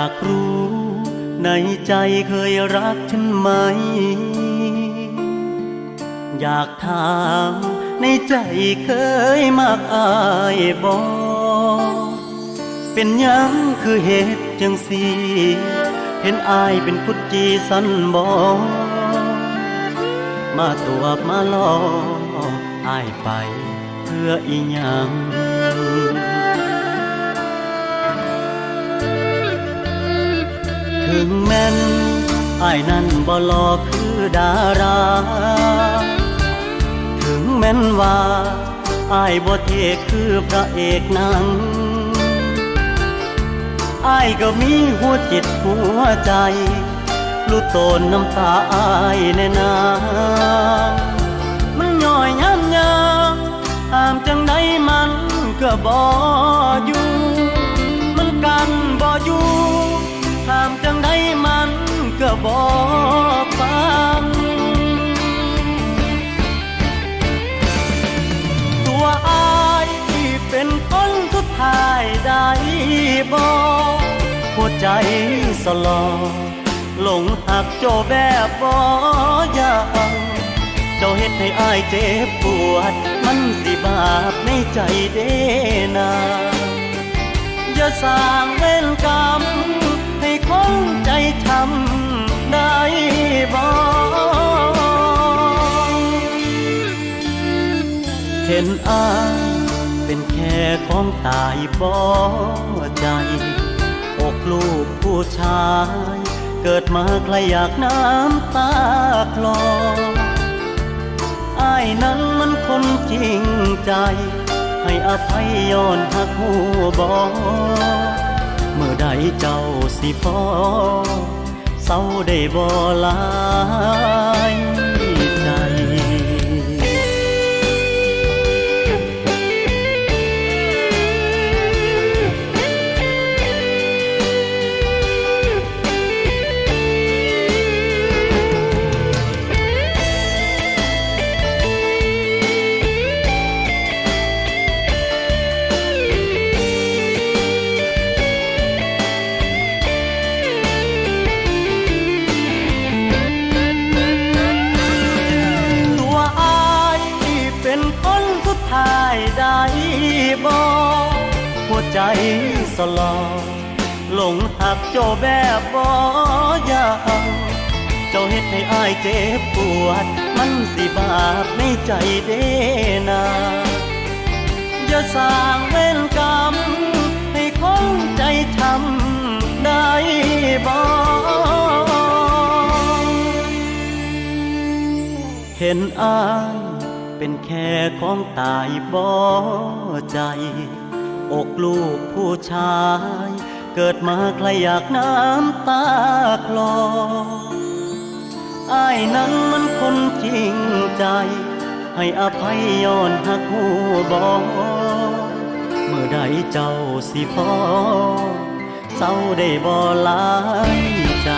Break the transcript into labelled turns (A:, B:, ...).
A: ากรู้ในใจเคยรักฉันไหม อยากถามในใจเคยมากอายบอกเป็นยังคือเหตุจังสีเห็นอายเป็นกุดจีสันบอมาตัวมาลออายไปเพื่ออีหยัง ถึงแม้นอายนั้นบ่หลอคือดารา ถึงแม้นว่าอายบ่เทคือพระเอกนังอายก็มีหัวจิตหัวใจรู้ตนน้ำตาอายแน่นามันย่อยย้ำยามห้ามจังใดมันก็บ่อยู่ บ่ฟัง ตัวอายที่เป็นคนสุดท้ายได้บ่หัวใจสลอหลงหักเจ้าแบบบ่อยางเจ้าเฮ็ดให้อายเจ็บปวด มันสิบาปในใจเด้นาอย่าสร้างเวร ห็นอายเป็นแค่ของตายบ่ใจอกลูกผู้ชาย เกิดมาใครอยากน้ำตาคลออายนั้นมันคนจริงใจ ให้อภัยย้อนหักหูบอเมื่อใดเจ้าสิพอเศร้าได้บ่ลาย บ่หัวใจสลอหลงหักเจ้าแบบบ่อยางเจ้าเฮ็ดให้อายเจ็บปวด มันสิบาปในใจเด้นาอย่าสร้างเวรกรรมให้คนใจช้ำได้บ่เห็นอาย เป็นแค่ของตายบ่ใจ อกลูกผู้ชาย เกิดมาใครอยากน้ำตาคลออายนั้นมันคนจริงใจ ให้อภัยย้อนหักหูบอเมื่อใดเจ้าสิพอเศร้าได้บ่หลายใจ